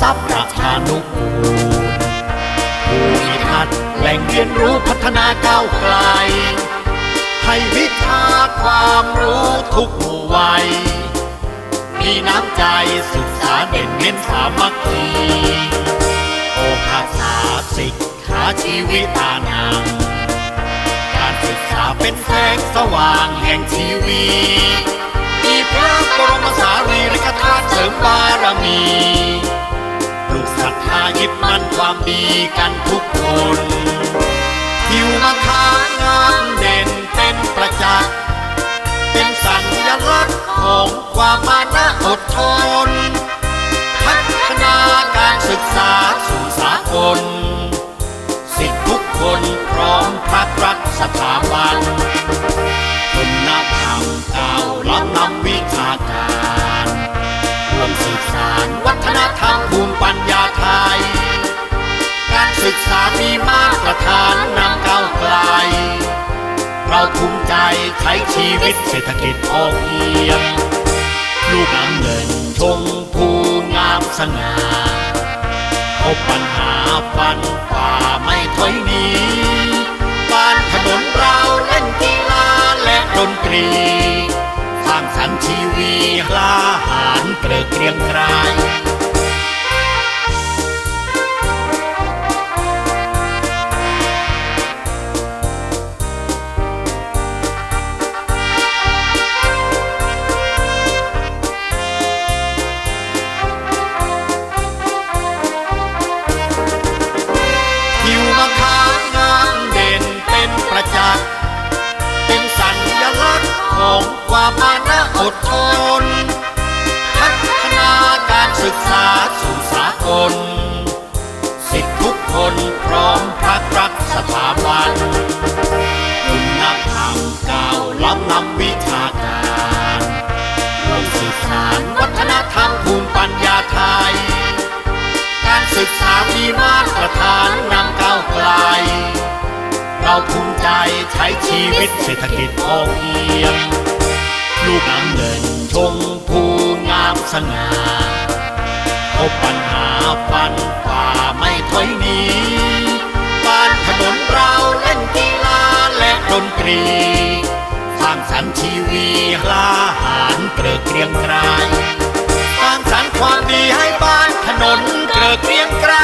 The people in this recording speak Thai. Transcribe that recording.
ทรัพย์ประชานุกูภูมิทัศน์แหล่งเรียนรู้พัฒนาก้าวไกล ให้วิชาความรู้ทุกหมู่วัย มีน้ำใจศึกษาเด่นเน้นสามัคคีโอภาษาสิกขาชีวิตานังการศึกษาเป็นแสงสว่างแห่งชีวีมีพระบรมสารีริกธาตุเสริมบา มีปลูกศรัทธายึดมั่นความดีกันทุกคนผิวมาทางามเด่นเป็นประจักษ์ เป็นสัญลักษณ์ของความมานะอดทน พัฒนาการศึก ศึกษามีมาตรฐานนำก้าวไกล เราภูมิใจใช้ชีวิตเศรษฐกิจพอเพียง ลูกน้ำเงินชงภูงามสง่าพบปัญหาฟันฝ่าไม่ถอยหนีบ้านถนนเราเล่นกีฬาและดนตรีสร้างสรรค์ชีวีกล้าหาญเกลือเกรียงไกร นะอดทนพัฒนาการศึกษาสู่สากล สิทธิทุกคนพร้อมพักรักสถาบันคุณธรรมก้าวล้ำนำวิชาการรวมสื่อสารวัฒนธรรมภูมิปัญญาไทย การศึกษามีมาตรฐานนำก้าวไกลเราภูมิใจใช้ชีวิตเศรษฐกิจพอเพียง สง่าพบปัญหาฟันฝ่าไม่ถอยหนีบ้านถนนเราเล่นกีฬาและดนตรีสร้างสรรค์ชีวีกล้าหาญเกลือเกรียงไกรสร้างสรรค์ความดีให้บ้านถนนเกลือเกรียงไกร